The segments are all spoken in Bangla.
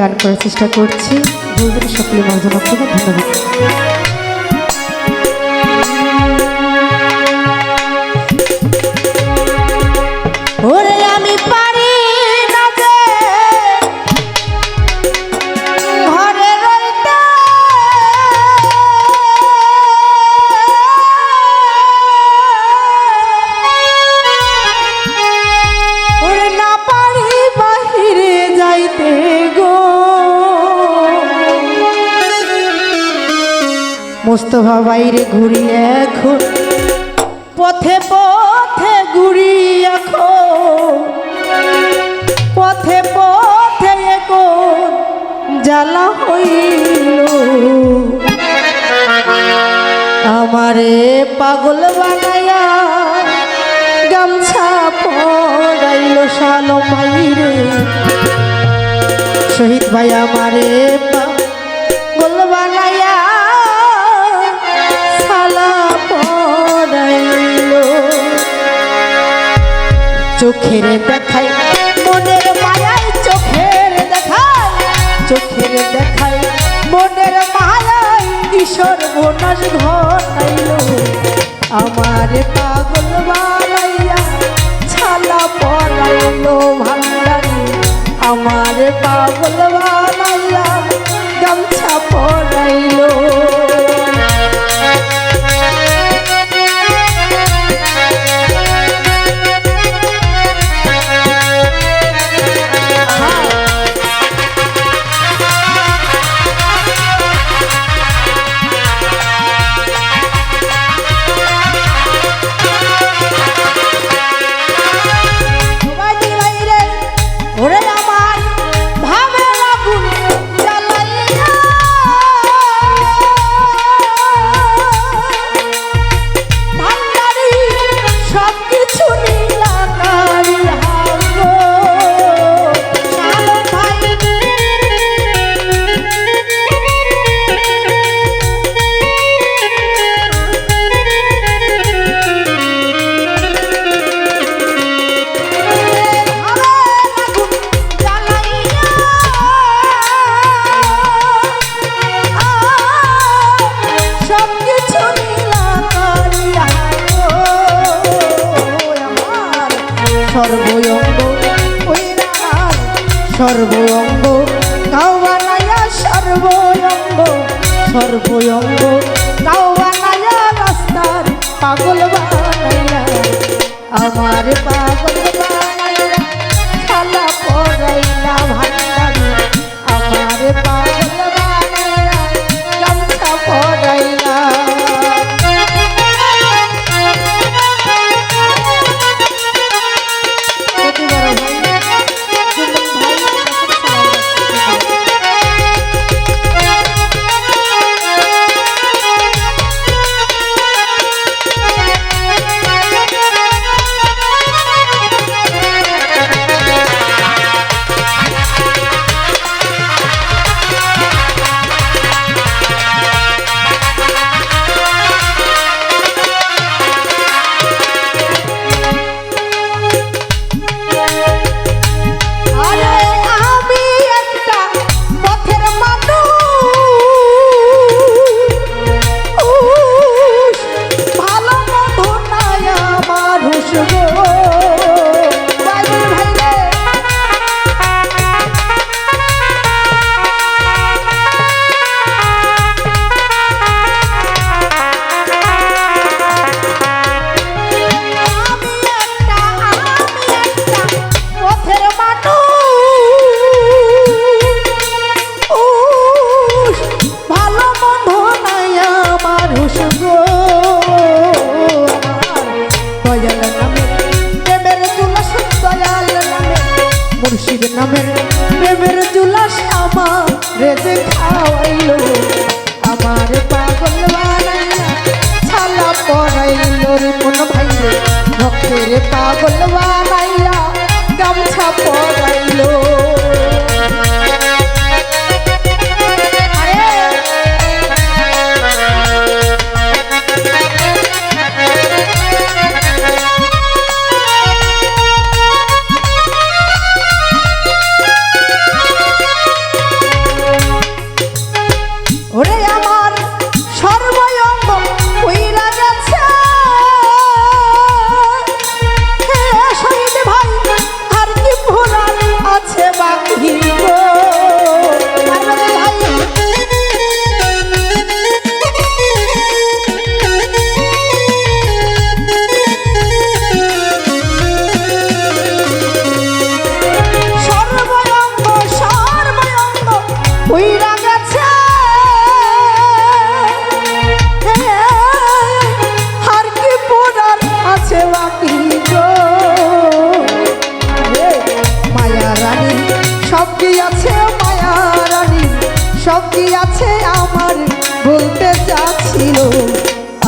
গান করার চেষ্টা করছি। ভুলবেন সকলে আপনাকে ধন্যবাদ। ওরে আমি মোস্তফা বাইরে ঘুরি এখন। পথে পথে ঘুরি এখন। পথে পথে এখন জ্বালা হইল। আমারে পাগল বানাইয়া গামছা পড়াইল শালো মাইরে শহীদ ভাই আমারে পাগল চোখের দেখাই, মনের মায়ায় চোখের দেখাই চোখের দেখাই, মনের মায়ায় কিশোর বোনাস ঘটাইল। আমার পাগল বানাইয়া, ছালা পড়াইল ভান্ডারি আমার পাগল বানাইয়া সর্বঙ্গ কাউ বানাইয়া সর্বঙ্গ সর্বঙ্গ কাউ বানাইয়া রাস্তার পাগল বানাইয়া আমার পাগল মুর্শিদ নামের রানী, সব কি আছে মায়া রানী? সব কি আছে আমার? বলতে চাচ্ছিল,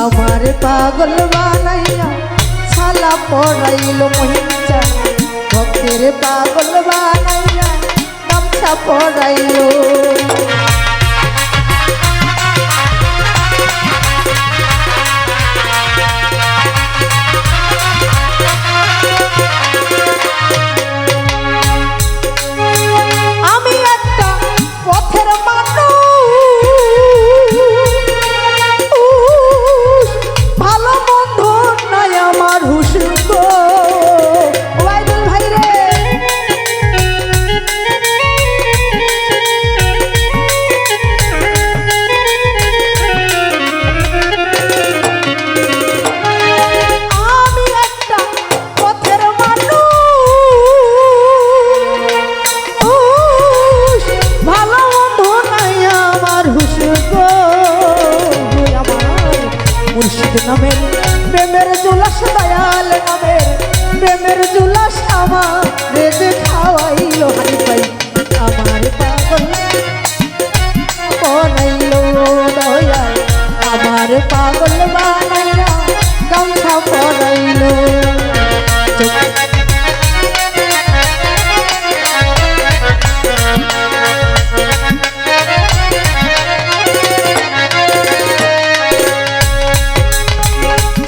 আমার পাগল বানাইয়া ছালা পড়াইল মহিলা। ভক্তের পাগল বানাইয়া গামছা পড়াইল।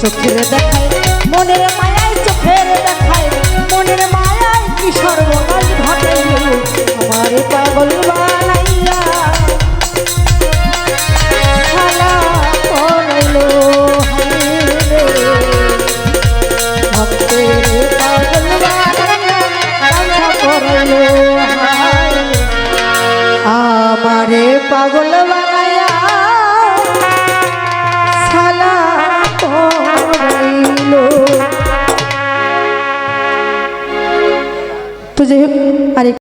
চোখের দেখায়, মনের মায়ায় চোখের দেখায়, মনের মায়ায় কি সর্বনাশ ঘটাইল আমার পাগল বানাইয়া পাগল